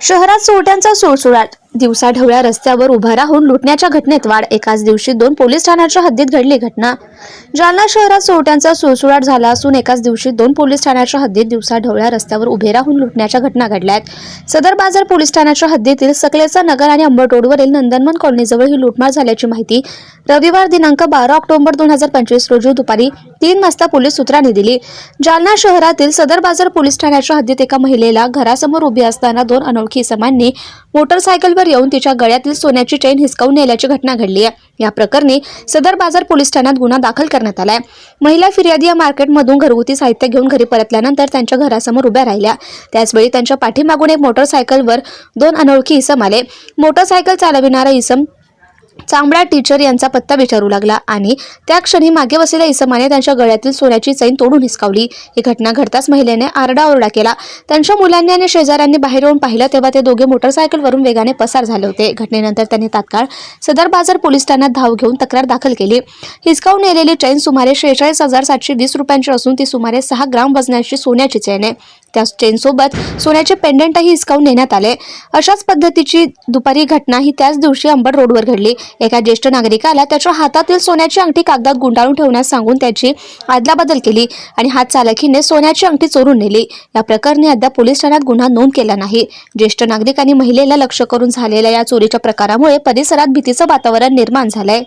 शहरात चोरट्यांचा सुळसुळाट. दिवसा ढवळ्या रस्त्यावर उभा राहून लुटण्याच्या घटनेत वाढ. एकाच दिवशी दोन पोलीस ठाण्याच्या हद्दीत घडली घटना. जालना शहरात चोरट्यांचा सुळसुळाट झाला असून एकाच दिवशी दोन पोलीस ठाण्याच्या हद्दीत दिवसा ढवळ्या रस्त्यावर उभे राहून लुटण्याच्या घटना घडल्या आहेत सदर बाजार पोलीस ठाण्याच्या हद्दीतील सकलेचा नगर आणि अंबड रोडवरील नंदनवन कॉलनीजवळ ही लुटमार झाल्याची माहिती रविवार दिनांक बारा ऑक्टोबर दोन हजार पंचवीस रोजी दुपारी तीन वाजता पोलीस सूत्रांनी दिली. जालना शहरातील सदर बाजार पोलीस ठाण्याच्या हद्दीत एका महिलेला घरासमोर उभी असताना दोन अनोळखी इसमांनी मोटरसायकलवर येऊन तिच्या गळ्यातील सोन्याची चेन हिसकावून नेल्याची घटना घडली आहे. या प्रकरणी सदर बाजार पोलीस ठाण्यात गुन्हा दाखल करण्यात आलाय. महिला फिर्यादी या मार्केटमधून घरगुती साहित्य घेऊन घरी परतल्यानंतर त्यांच्या घरासमोर उभ्या राहिल्या. त्याचवेळी त्यांच्या पाठीमागून एक मोटरसायकलवर दोन अनोळखी इसम आले. मोटरसायकल चालविणारा इसम चांबडा टीचर यांचा पत्ता विचारू लागला आणि त्या क्षणी मागे बसलेल्या इसमाने त्यांच्या गळ्यातील सोन्याची चैन तोडून हिसकावली. ही घटना घडताच महिलेने आरडाओरडा केला. त्यांच्या मुलांनी आणि शेजाऱ्यांनी बाहेर येऊन पाहिलं तेव्हा ते दोघे मोटरसायकलवरून वेगाने पसार झाले होते. घटनेनंतर त्यांनी तात्काळ सदर बाजार पोलीस ठाण्यात धाव घेऊन तक्रार दाखल केली. हिसकावून नेलेली चैन सुमारे शेहेचाळीस हजार सातशे वीस रुपयांची असून ती सुमारे सहा ग्राम वजनाची सोन्याची चैन आहे त्या चेनसोबत सोन्याचे पेंडंटही हिसकावून नेण्यात आले. अशाच पद्धतीची दुपारी घटना ही त्याच दिवशी अंबड रोडवर घडली. एका ज्येष्ठ नागरिकाला त्याच्या हातातील सोन्याची अंगठी कागदात गुंडाळून ठेवण्यास सांगून त्याची आदलाबदल केली आणि हात चालकीने सोन्याची अंगठी चोरून नेली. या प्रकरणी अद्याप पोलीस ठाण्यात गुन्हा नोंद केला नाही. ज्येष्ठ नागरिकांनी महिलेला लक्ष करून झालेल्या या चोरीच्या प्रकारामुळे परिसरात भीतीचं वातावरण निर्माण झालंय.